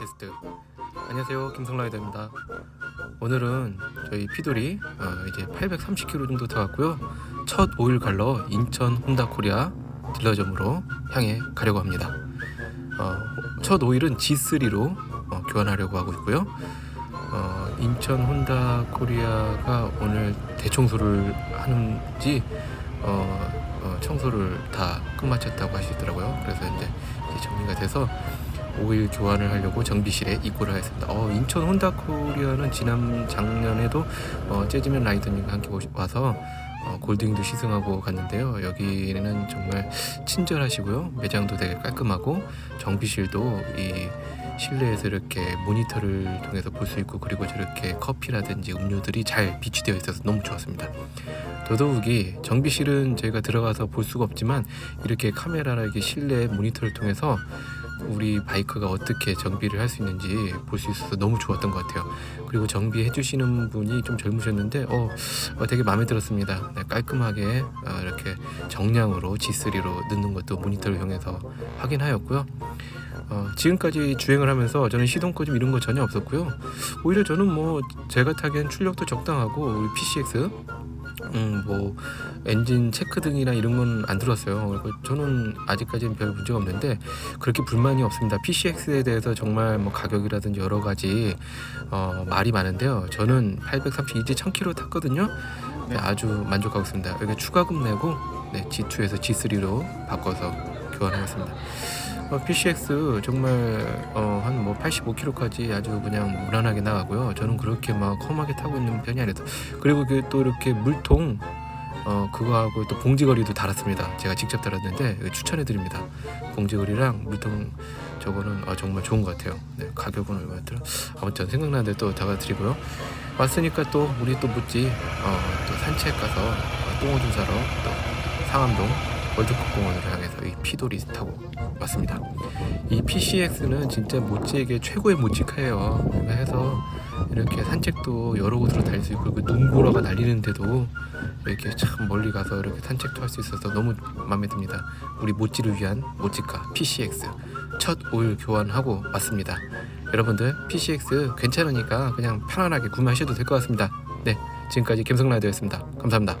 라이드 안녕하세요. 김성라이더입니다. 오늘은 저희 피돌이 어, 이제 830km 정도 타왔고요. 첫 오일 갈러 인천 혼다 코리아 딜러점으로 향해 가려고 합니다. 어, 첫 오일은 G3로 어, 교환하려고 하고 있고요. 어, 인천 혼다 코리아가 오늘 대청소를 하는지 청소를 다 끝마쳤다고 하시더라고요. 그래서 이제 정리가 돼서 오일 교환을 하려고 정비실에 입고를 하였습니다. 어, 인천 혼다 코리아는 지난 작년에도 어, 재즈맨 라이더님과 함께 와서 어, 골드윙도 시승하고 갔는데요. 여기는 정말 친절하시고요. 매장도 되게 깔끔하고 정비실도 이 실내에서 이렇게 모니터를 통해서 볼 수 있고 그리고 저렇게 커피라든지 음료들이 잘 비치되어 있어서 너무 좋았습니다. 더더욱이 정비실은 저희가 들어가서 볼 수가 없지만 이렇게 카메라나 이렇게 실내 모니터를 통해서 우리 바이크가 어떻게 정비를 할 수 있는지 볼 수 있어서 너무 좋았던 것 같아요. 그리고 정비해 주시는 분이 좀 젊으셨는데 어, 어, 되게 마음에 들었습니다. 네, 깔끔하게 어, 이렇게 정량으로 G3로 넣는 것도 모니터를 이용해서 확인하였고요. 어, 지금까지 주행을 하면서 저는 시동 꺼짐 이런 거 전혀 없었고요. 오히려 저는 뭐 제가 타기엔 출력도 적당하고 우리 PCX 음, 뭐 엔진 체크 등이나 이런 건 안 들었어요. 그리고 저는 아직까지는 별 문제가 없는데 그렇게 불만이 없습니다. PCX에 대해서 정말 뭐 가격이라든지 여러 가지 어, 말이 많은데요. 저는 830 이제 1000km 탔거든요. 네, 아주 만족하고 있습니다. 여기 추가금 내고 네, G2에서 G3로 바꿔서 교환하였습니다. 어, PCX 정말 어, 한뭐 85km까지 아주 그냥 무난하게 나가고요. 저는 그렇게 막 험하게 타고 있는 편이 아니라서 그리고 그 또 이렇게 물통 어 그거하고 또 봉지거리도 달았습니다. 제가 직접 달았는데 추천해드립니다. 봉지거리랑 물통 저거는 어, 정말 좋은 것 같아요. 네, 가격은 얼마였더라? 아무튼 생각나는데 또 다가드리고요. 왔으니까 또 우리 또 묻지 어, 또 산책 가서 어, 똥오 좀 사러 또 상암동 월드컵 공원으로 향해서 이 피돌이 타고 왔습니다. 이 PCX는 진짜 모찌에게 최고의 모찌카예요. 해서 이렇게 산책도 여러 곳으로 다닐 수 있고 그리고 눈보라가 날리는데도 이렇게 참 멀리 가서 이렇게 산책도 할 수 있어서 너무 마음에 듭니다. 우리 모찌를 위한 모찌카 PCX 첫 오일 교환하고 왔습니다. 여러분들 PCX 괜찮으니까 그냥 편안하게 구매하셔도 될 것 같습니다. 네, 지금까지 김성라이더였습니다. 감사합니다.